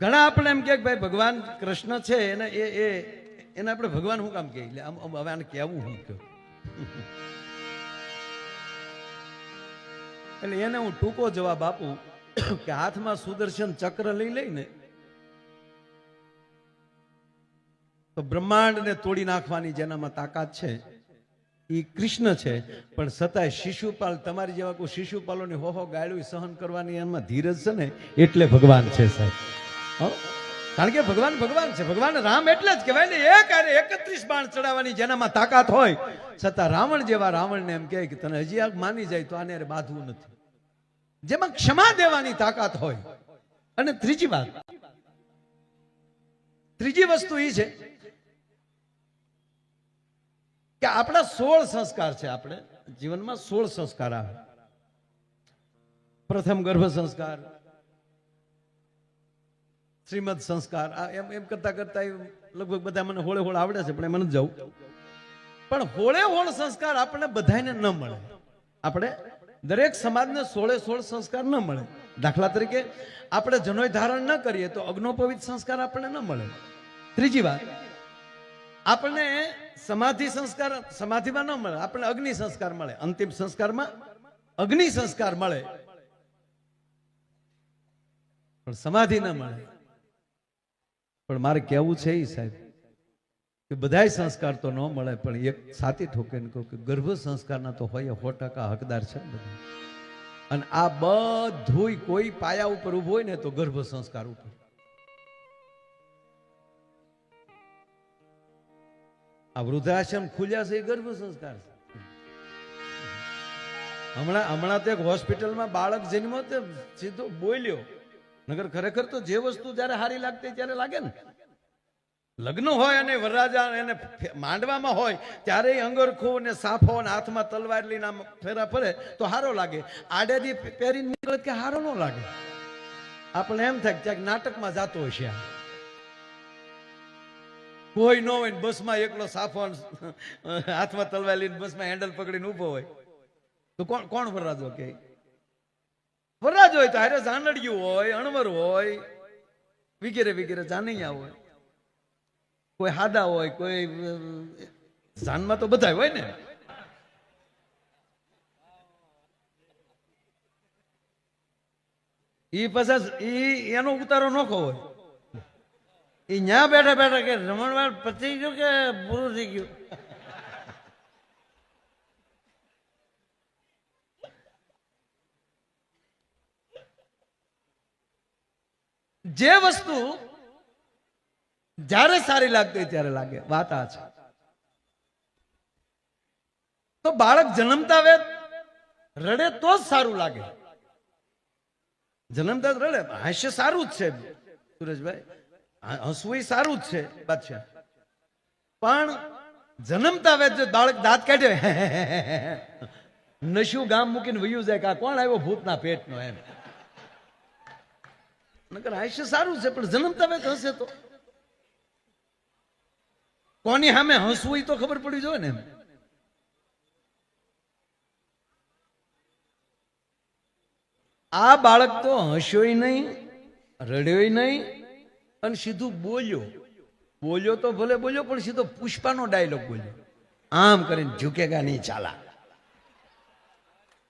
ઘણા આપણે એમ કે ભાઈ ભગવાન કૃષ્ણ છે એને એ એ, એને આપણે ભગવાન શું કામ કહે એટલે આમ હવે આને કહેવું હું કહ્યું એટલે એને હું ટૂંકો જવાબ આપું કે હાથમાં સુદર્શન ચક્ર લઈ લઈને તો બ્રહ્માંડને તોડી નાખવાની જેનામાં તાકાત છે, એ કૃષ્ણ છે. પણ છતાંય શિશુપાલ તમારી જેવા કોઈ શિશુપાલોની હોહો હો સહન કરવાની એમાં ધીરજ છે ને? એટલે ભગવાન છે સાહેબ? કારણ કે ભગવાન ભગવાન છે. ભગવાન રામ એટલે જ કહેવાય ને, એક અરે એકત્રીસ બાણ ચડાવવાની જેનામાં તાકાત હોય, છતાં રાવણ જેવા રાવણને એમ કહે કે તને હજી આ માની જાય તો આને બાંધવું નથી. જેમાં ક્ષમા દેવાની તાકાત હોય. અને ત્રીજી વાત, ત્રીજી વસ્તુ એ છે કે આપણા સોળ સંસ્કાર છે આપણે. જીવનમાં સોળ સંસ્કાર આવે. પ્રથમ ગર્ભ સંસ્કાર શ્રીમદ સંસ્કાર. આ એમ એમ કરતા કરતા લગભગ બધા મને હોળે હોળ આવડે છે, પણ એમ નથી જવું. પણ હોળે હોળ સંસ્કાર આપણને બધાને ન મળે. આપણે દરેક સમાજને સોળે સોળ સંસ્કાર ન મળે. દાખલા તરીકે, આપણે જનોય ધારણ ન કરીએ તો અગ્નોપવિત સંસ્કાર આપણને ન મળે. ત્રીજી વાત, આપણને સમાધિ સંસ્કાર સમાધિમાં ન મળે, આપણને અગ્નિ સંસ્કાર મળે. અંતિમ સંસ્કારમાં અગ્નિ સંસ્કાર મળે. પણ સમાધિ ન મળે. પણ મારે કહેવું છે એ સાહેબ, કે બધાય સંસ્કાર તો ન મળે, પણ એક સાથી ઠોકીને કહું કે ગર્ભ સંસ્કારના તો હોય, સો ટકા હકદાર છે બધા. અને આ બધુંય કોઈ પાયા ઉપર ઊભું હોય ને તો ગર્ભ સંસ્કાર ઉપર. આ વૃદ્ધાશ્રમ ખુલ્યા છે એ ગર્ભ સંસ્કાર છે. હમણાં હમણાં તો એક હોસ્પિટલમાં બાળક જન્મ તે સીધો બોલ્યો. નગર ખરેખર તો જે વસ્તુ જ્યારે સારી લાગતી ત્યારે લાગે ને. લગ્ન હોય અને વરરાજા એને માંડવામાં હોય, ત્યારે અંગરખું ને સાફો ને હાથમાં તલવાર લઈને આમ ફેરા ફરે, તો હારો લાગે. આડેથી પહેરીને નીકળે કે હારો ન લાગે. આપણે એમ થાય ક્યાંક નાટકમાં જતો હશે. કોઈ ન હોય ને બસમાં એકલો સાફો હાથમાં તલવાર લઈને બસમાં હેન્ડલ પકડીને ઊભો હોય. તો કોણ કોણ વરરાજો કે? વરરાજ હોય તો હારે જાનડિયું હોય, અણવર હોય, વગેરે વગેરે જાનૈયા હોય. કોઈ હાદા હોય, કોઈ જાનમાં તો બધા હોય ને. ઈ પછી ઈ એનો ઉતારો નોખો હોય. ઈ ન્યા બેઠા બેઠા કે રમણવાર પતી ગયું કે પૂરું થઈ ગયું? જે વસ્તુ જ્યારે સારી લાગતી ત્યારે લાગે. વાત આ છે. તો બાળક જન્મતા વેદ રડે તો જ સારું લાગે. જન્મતા રડે. હાસ્ય સારું જ છે. સુરેશભાઈ હસવું એ સારું જ છે. બાદશાહ. પણ જન્મતા વેત જો બાળક દાંત કાઢે નશું ગામ મૂકીને વયું જાય કે કોણ આવ્યો ભૂતના પેટનો એમ. નકર આયુષ્ય સારું છે, પણ જન્મ વેત હશે તો. કોની સામે હસવું એ તો ખબર પડી જોઈએ ને. આ બાળક તો હસ્યોય નહીં રડ્યોય નહીં, અને સીધું બોલ્યો. બોલ્યો તો ભલે બોલ્યો, પણ સીધો પુષ્પાનો ડાયલોગ બોલ્યો. આમ કરીને ઝુકેગા નહીં ચાલા.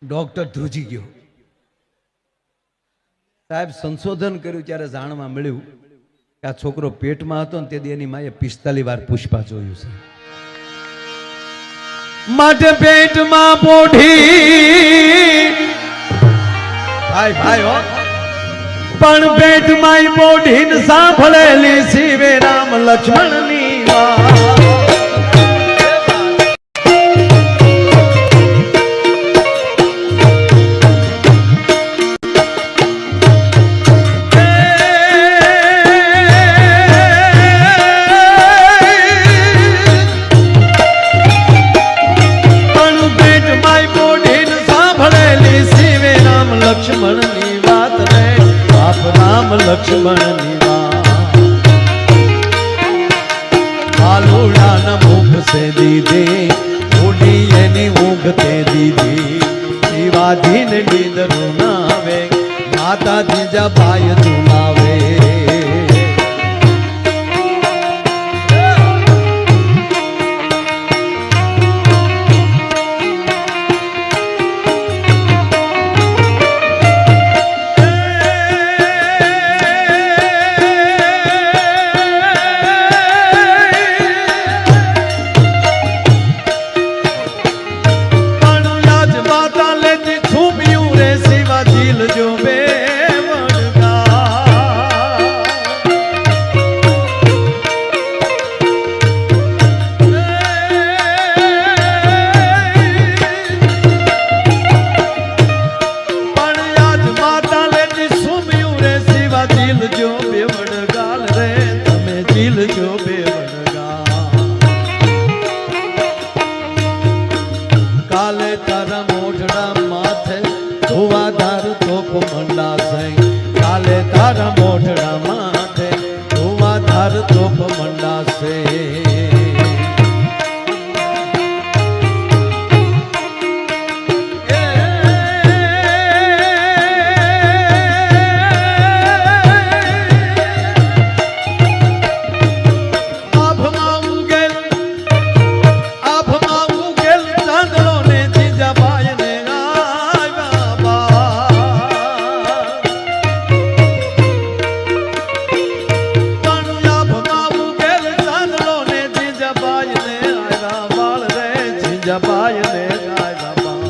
ડોક્ટર ધ્રુજી ગયો. સાહેબ સંશોધન કર્યું ત્યારે જાણવા મળ્યું કે આ છોકરો પેટમાં હતો ને તે એની માએ પિસ્તાલી વાર પુષ્પા જોયું છે. માટે પેટમાં પોઢી. ભાઈ ભાઈ હો. પણ પેટમાં પોઢીને સાંભળેલી શિવે રામ લક્ષ્મણની વાત. આલુડાના મુખ સે દીધે ઓઢી એની ઊંઘ તે દીધી શિવાજીને નીંદર નાવે માતા જીજા હજાર તોપ મંડાશે. જીજાબાઈ ને આવ્યા બાળ.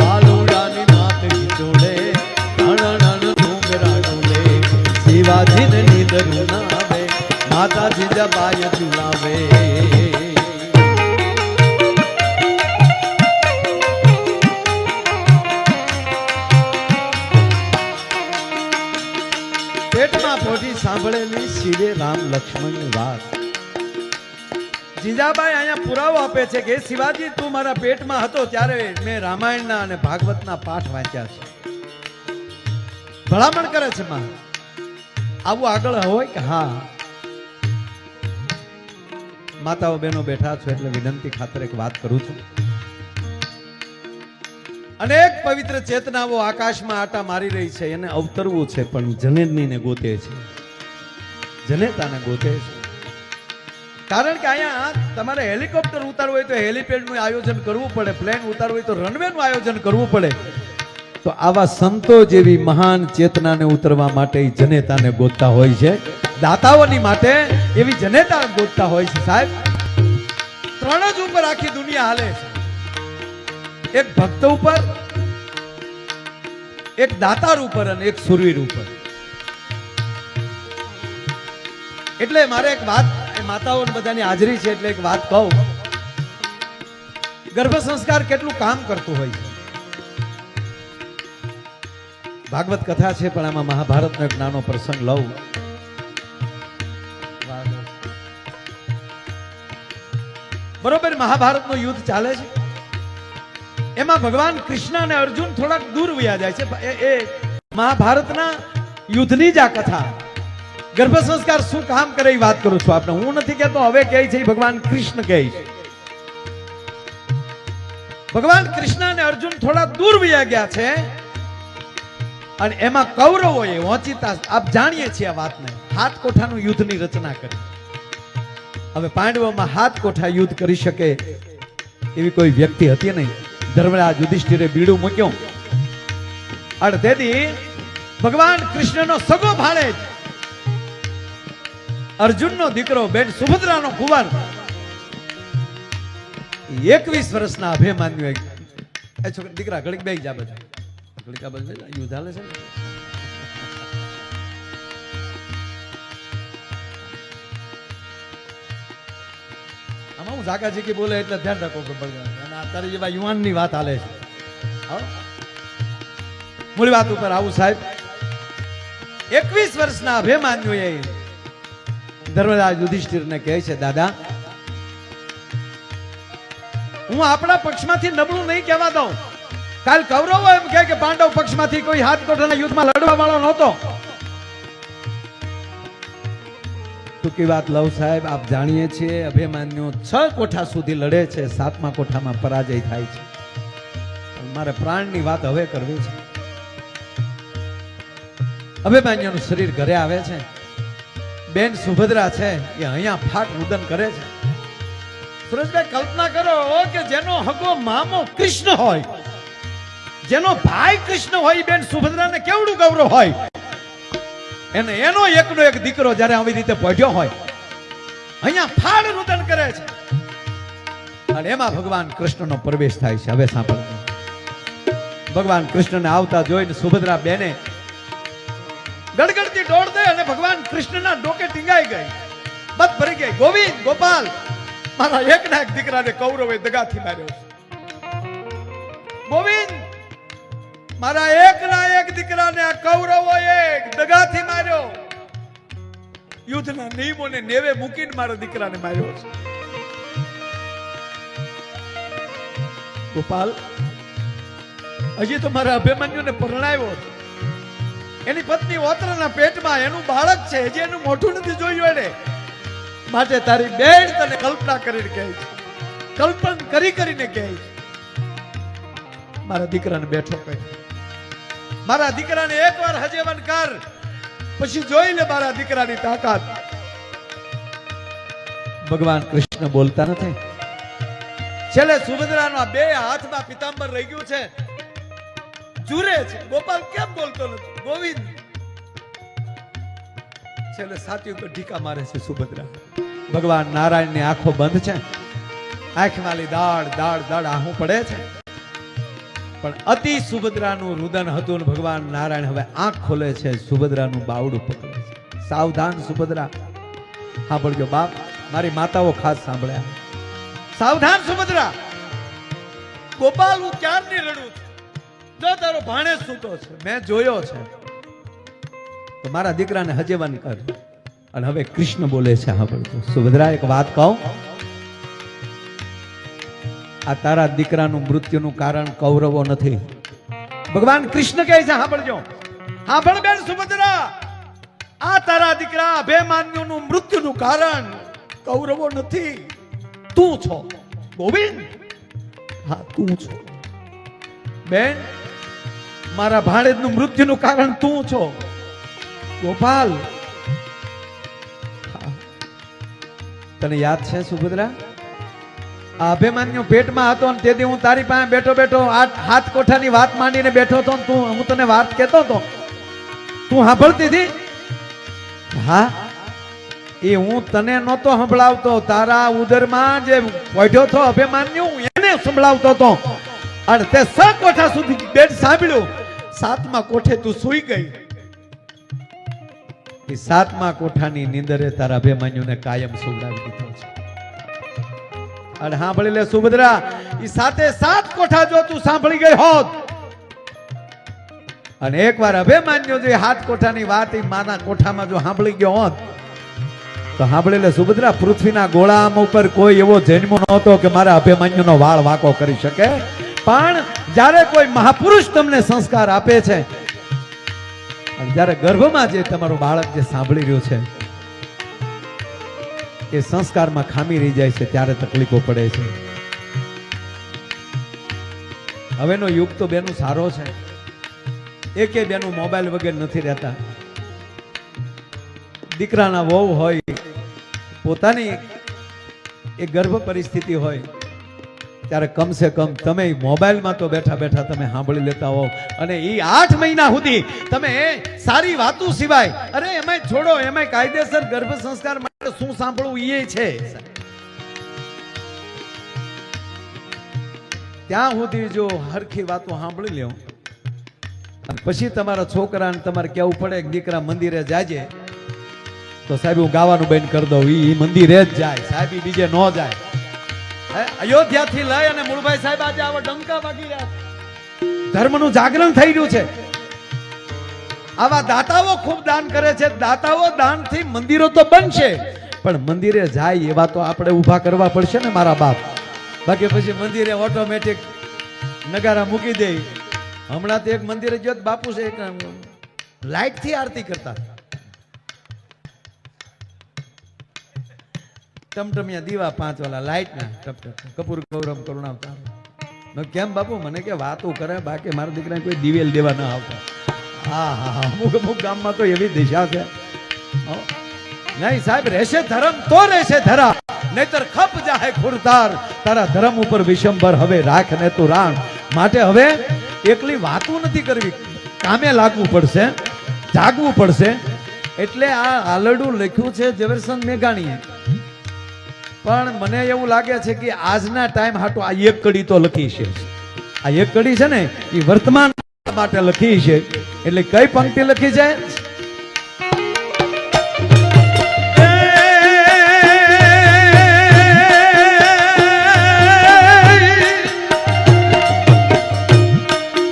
બાલુડાની માત ગીચોડે અણણ ડુંગરા ડોલે શિવાજીને નીંદરું માતાજી જબાય ઝુલાવે આપે છે કે શિવાજી, તું મારા પેટમાં હતો ત્યારે મેં રામાયણના અને ભાગવતના પાઠ વાંચ્યા છે. ભલામણ કરે છે માં આવું આગળ હોય કે હા? માતાઓ બહેનો બેઠા છો એટલે વિનંતી ખાતર એક વાત કરું છું. અનેક પવિત્ર ચેતનાઓ આકાશમાં આટા મારી રહી છે, એને અવતરવું છે, પણ જનેનીને ગોતે છે. જનેતાને ગોતે છે. કારણ કે અહીંયા તમારે હેલિકોપ્ટર ઉતારવું હોય તો હેલિપેડનું આયોજન કરવું પડે, પ્લેન ઉતારવું હોય તો રનવેનું આયોજન કરવું પડે. તો આવા સંતો જેવી મહાન ચેતનાને ઉતરવા માટે જનેતાને ગોતતા હોય છે. દાતાઓની માટે એવી જનેતા ગોતતા હોય છે સાહેબ. ત્રણ જ ઉપર આખી દુનિયા હાલે છે. એક ભક્ત ઉપર, એક દાતાર ઉપર અને એક સુરવીર ઉપર. એટલે મારે એક વાત માતાઓ બધાની હાજરી છે એટલે એક વાત કહું. ગર્ભ સંસ્કાર કેટલું કામ કરતું હોય છે? ભાગવત કથા છે, પણ આમાં મહાભારતનો એક નાનો પ્રસંગ લઉં. બરોબર, મહાભારતનું યુદ્ધ ચાલે છે. એમાં ભગવાન કૃષ્ણ અને અર્જુન થોડાક દૂર વયા જાય છે. એ મહાભારતના યુદ્ધની જ આ કથા. ગર્ભ સંસ્કાર શું કામ કરે એ વાત કરું છું આપણે હું નથી કહેતો, હવે કહે છે ભગવાન કૃષ્ણ કહે છે. ભગવાન કૃષ્ણ અને અર્જુન થોડા દૂર વયા ગયા છે અને એમાં કૌરવોએ વંચિતા, આપ જાણીએ છીએ આ વાતને, હાથ કોઠાનું યુદ્ધની રચના કરી. હવે પાંડવોમાં હાથ કોઠા યુદ્ધ કરી શકે એવી કોઈ વ્યક્તિ હતી નહીં. ધર્મરાજ યુધિષ્ઠિરે બીડું મૂક્યું. અને તેથી ભગવાન કૃષ્ણનો સગો ભાણે અર્જુનનો દીકરો બેન સુભદ્રાનો કુંવર. એકવીસ વર્ષના અભિમાન્યુ એ છોકરા, દીકરા, ઘડીક બે જા બધા. ઘડીક બાજુ યુદ્ધ હાલે છે આમાં હું ઝાકાજી કે બોલે એટલે ધ્યાન રાખો. અને અત્યારે જેવા યુવાનની વાત હાલે છે? મૂળ વાત ઉપર આવું સાહેબ. એકવીસ વર્ષના અભિમાન્યુએ ધર્મરાજ યુધિષ્ઠિરને કહે છે, દાદા, હું આપણા પક્ષમાંથી નબળું નહીં કહેવા દઉં. કાલ કૌરવો એમ કહે કે પાંડવ પક્ષમાંથી કોઈ હાથ કોઠાના યુદ્ધમાં લડવા વાળો નહોતો. ટૂંકી વાત લવ સાહેબ, આપ જાણીએ છીએ અભિમાન્યુ છ કોઠા સુધી લડે છે, સાતમા કોઠામાં પરાજય થાય છે. મારે પ્રાણની વાત હવે કરવી છે. અભિમાન્યુનું શરીર ઘરે આવે છે. બેન સુભદ્રા છે, એ અહીંયા ફાટ ઉદન કરે છે. સુરેશભાઈ, કલ્પના કરો કે જેનો હગો મામો કૃષ્ણ હોય, જેનો ભાઈ કૃષ્ણ હોય બેન સુભદ્રાને કેવડું ગૌરવ હોય? એને એનો એકનો એક દીકરો જ્યારે આવી રીતે પહોંચ્યો હોય, અહીંયા ફાડ રુદન કરે છે. અને એમાં ભગવાન કૃષ્ણનો પ્રવેશ થાય છે. હવે સાંભળો. ભગવાન કૃષ્ણને આવતા જોઈને સુભદ્રા બેને ગડગડતી દોડ દે અને ભગવાન કૃષ્ણના ડોકે ટીંગાઈ ગઈ. બત ભરી ગઈ. ગોવિંદ, ગોપાલ, મારા એકના એક દીકરાને કૌરવે દગાથી માર્યો છે. ગોવિંદ, મારા એકના એક દીકરાને આ કૌરવોએ દગાથી માર્યો. યુદ્ધના નિયમોને નેવે મૂકીને મારા દીકરાને માર્યો છે. ગોપાલ, હજી તો મારા અભિમન્યુને પરણાવ્યો છે. એની પત્ની ઓતરાના પેટમાં એનું બાળક છે, હજી એનું મોઢું નથી જોયું એને માટે તારી બેન તને કલ્પના કરીને કહે છે. કલ્પન કરી કરીને કહે છે. મારા દીકરાને બેઠો કહે. મારા દીકરાને એકવાર હજેવન કર. પછી જોઈ લે મારા દીકરાની તાકાત. ભગવાન કૃષ્ણ બોલતા નથી. છેલ્લે સુભદ્રાના બે હાથમાં પિતાંબર રહી ગયું છે. જુરે છે. ગોપાલ કેમ બોલતો નથી? ગોવિંદ. છેલ્લે સાથી ઉપર ઢીકા મારે છે સુભદ્રા. ભગવાન નારાયણની આંખો બંધ છે. આંખમાં દાળ દાળ દાળ આહું પડે છે. પણ અતિ સુભદ્રાનું રુદન હતું ને ભગવાન નારાયણ હવે આંખ ખોલે છે, સુભદ્રાનું બાવડું પકડે છે. સાવધાન સુભદ્રા. સાંભળજો બાપ, મારી માતાઓ ખાસ સાંભળ્યા સાવધાન સુભદ્રા. ગોપાલ હું ક્યારની રડું તારો ભાણે સૂતો છે. મેં જોયો છે. તો મારા દીકરાને હજેવન કર. અને હવે કૃષ્ણ બોલે છે સાંભળજો સુભદ્રા, એક વાત કહું? આ તારા દીકરાનું મૃત્યુનું કારણ કૌરવો નથી. ભગવાન કૃષ્ણ કહે છે, સાંભળજો. સાંભળ બેન સુભદ્રા. આ તારા દીકરા અભિમાન્યુનું મૃત્યુનું કારણ કૌરવો નથી. તું છો. ગોવિંદ. હા, તું છો. બેન મારા ભાણેજનું મૃત્યુનું કારણ તું છો. ગોપાલ. તને યાદ છે, સુભદ્રા? આ અભિમાન્યુ પેટમાં હતો અને તેથી હું તારી પાસે બેઠો બેઠો હાથ કોઠાની વાત માંડીને બેઠો હતો તું હું તને વાત કહેતો હતો. તું સાંભળતી હતી? હા. એ હું તને નહોતો સંભળાવતો. તારા ઉદરમાં જે પોઢ્યો હતો અભિમાન્યુ એને સંભળાવતો હતો. અને તે સ કોઠા સુધી બેટ સાંભળ્યું. સાતમા કોઠે તું સૂઈ ગઈ? એ સાતમા કોઠાની નીંદરે તારા અભિમાન્યુને કાયમ સુવડાવી દીધો છે. અને સાંભળી લે સુભદ્રા એ સાતે સાત કોઠા જો તું સાંભળી ગઈ હોત. અને એકવાર અભિમાન્યુ જે હાથ કોઠાની વાત એ માના કોઠામાં જો સાંભળી ગયો હોત, તો સાંભળી લે સુભદ્રા, પૃથ્વીના ગોળામ ઉપર કોઈ એવો જન્મ નહોતો કે મારા અભિમાન્યુનો વાળ વાકો કરી શકે. પણ જ્યારે કોઈ મહાપુરુષ તમને સંસ્કાર આપે છે, અને ગર્ભમાં જે તમારું બાળક જે સાંભળી રહ્યું છે, એ સંસ્કારમાં ખામી રહી જાય છે, ત્યારે તકલીફો પડે છે. હવેનો યુગ તો બેનું સારો છે. એકે બેનું મોબાઈલ વગર નથી રહેતા. દીકરાના વહુ હોય, પોતાની એ ગર્ભ પરિસ્થિતિ હોય ત્યારે કમસે કમ તમે મોબાઈલમાં તો બેઠા બેઠા તમે સાંભળી લેતા હો અને એ આઠ મહિના સુધી તમે સારી વાતો સિવાય, અરે એમાંય છોડો, એમાંય કાયદેસર ગર્ભ સંસ્કાર માટે શું સાંભળવું એ છે. ત્યાં સુધી જો હરખી વાતો સાંભળી લ્યો. પછી તમારા છોકરાને તમારે કેવું પડે કે દીકરા મંદિરે જાજે. તો સાહેબ હું ગાવાનું બંધ કરી દઉં. એ મંદિરે જ જાય. સાહેબ બીજે ન જાય. અયોધ્યાથી લઈ અને મૂળભાઈ સાહેબ આજે આવા ડંકા વાગી રહ્યા છે. ધર્મનું જાગરણ થઈ રહ્યું છે. આવા દાતાઓ ખૂબ દાન કરે છે. દાતાઓ દાનથી મંદિરો તો બનશે, પણ મંદિરે જાય એવા તો આપણે ઊભા કરવા પડશે ને મારા બાપ. બાકી પછી મંદિરે ઓટોમેટિક નગારા મૂકી દે. હમણાં તો એક મંદિરે ગયો બાપુ છે લાઈટથી આરતી કરતા. ટમટમિયા દીવા પાંચ વાળા લાઈટ ના ટપ ટપ કપૂર, ગૌરમ કરુણાવતા કેમ બાપુ? મને કે વાતો કરે, બાકી મારા દીકરાને કોઈ દિવેલ દેવા ન આવતા. હા હા અમુક અમુક ગામમાં તો એવી દિશા છે. નહીં સાહેબ, રહેશે ધર્મ તો રહેશે ધરા. નહીતર ખપ જાહે ખુરદાર તારા ધર્મ ઉપર વિશંબર હવે રાખ ને તું રાણ. માટે હવે એકલી વાતો નથી કરવી. કામે લાગવું પડશે, જાગવું પડશે. એટલે આ આલડું લખ્યું છે ઝવેરસંદ મેઘાણીએ. પણ મને એવું લાગે છે કે આજના ટાઈમ હાટો આ એક કડી તો લખી છે. આ એક કડી છે ને, એ વર્તમાન માટે લખી છે. એટલે કઈ પંક્તિ લખી છે?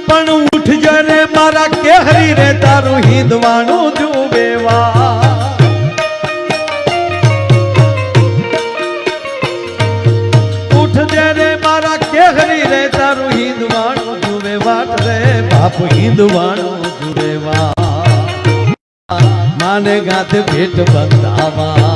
પણ ઉઠ જરે મારા કેહરી રે, તારું હિંદવાનું જુવેવા બાપ હિંદવાણું જુરેવા માને ગાત ભેટ બંધાવા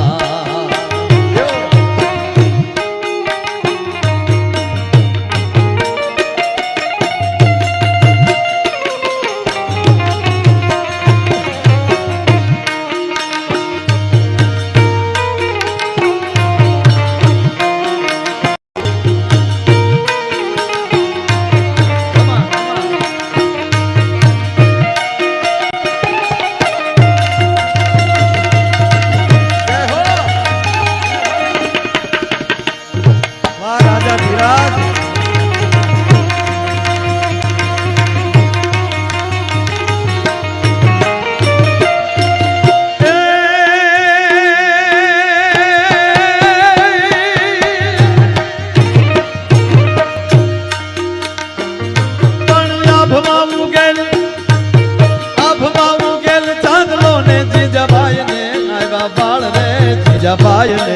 예.